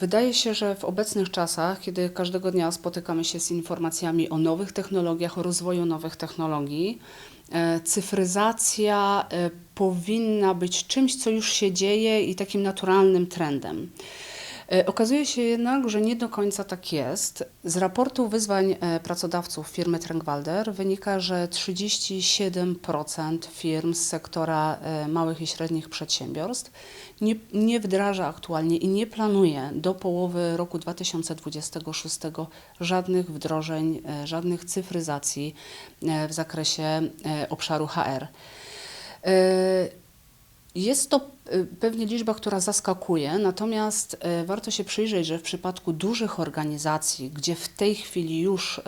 Wydaje się, że w obecnych czasach, kiedy każdego dnia spotykamy się z informacjami o nowych technologiach, o rozwoju nowych technologii, e, cyfryzacja e, powinna być czymś, co już się dzieje i takim naturalnym trendem. E, Okazuje się jednak, że nie do końca tak jest. Z raportu wyzwań e, pracodawców firmy Trenkwalder wynika, że 37% firm z sektora e, małych i średnich przedsiębiorstw nie, nie wdraża aktualnie i nie planuje do połowy roku 2026 żadnych wdrożeń, żadnych cyfryzacji w zakresie obszaru HR. Jest to pewnie liczba, która zaskakuje, natomiast y, warto się przyjrzeć, że w przypadku dużych organizacji, gdzie w tej chwili już y,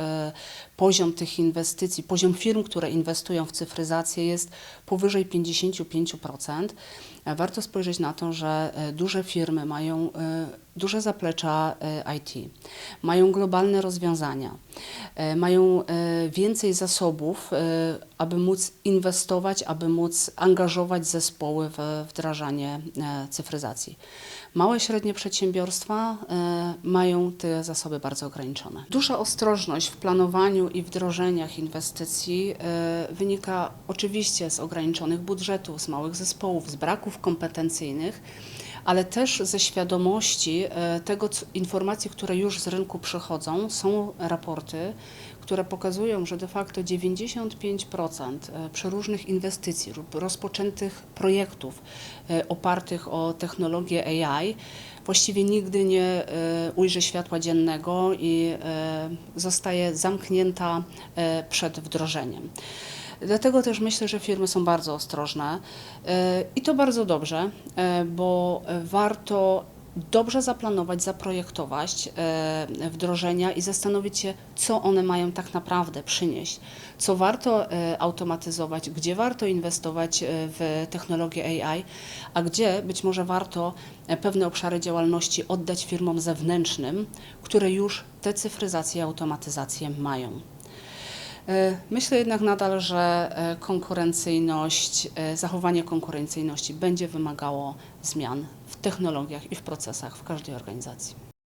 poziom tych inwestycji, poziom firm, które inwestują w cyfryzację jest powyżej 55%, e, warto spojrzeć na to, że duże firmy mają duże zaplecza IT, mają globalne rozwiązania, mają więcej zasobów, aby móc inwestować, aby móc angażować zespoły w wdrażanie e, cyfryzacji. Małe i średnie przedsiębiorstwa e, mają te zasoby bardzo ograniczone. Duża ostrożność w planowaniu i wdrożeniach inwestycji e, wynika oczywiście z ograniczonych budżetów, z małych zespołów, z braków kompetencyjnych, ale też ze świadomości e, tego, co, informacji, które już z rynku przychodzą. Są raporty, które pokazują, że de facto 95% e, przeróżnych inwestycji lub rozpoczętych projektów e, opartych o technologię AI właściwie nigdy nie ujrzy światła dziennego i zostaje zamknięta przed wdrożeniem. Dlatego też myślę, że firmy są bardzo ostrożne e, i to bardzo dobrze, e, bo warto dobrze zaplanować, zaprojektować e, wdrożenia i zastanowić się, co one mają tak naprawdę przynieść, co warto automatyzować, gdzie warto inwestować w technologię AI, a gdzie być może warto pewne obszary działalności oddać firmom zewnętrznym, które już te cyfryzacje i automatyzację mają. E, Myślę jednak nadal, że e, konkurencyjność, e, zachowanie konkurencyjności będzie wymagało zmian w technologiach i w procesach w każdej organizacji.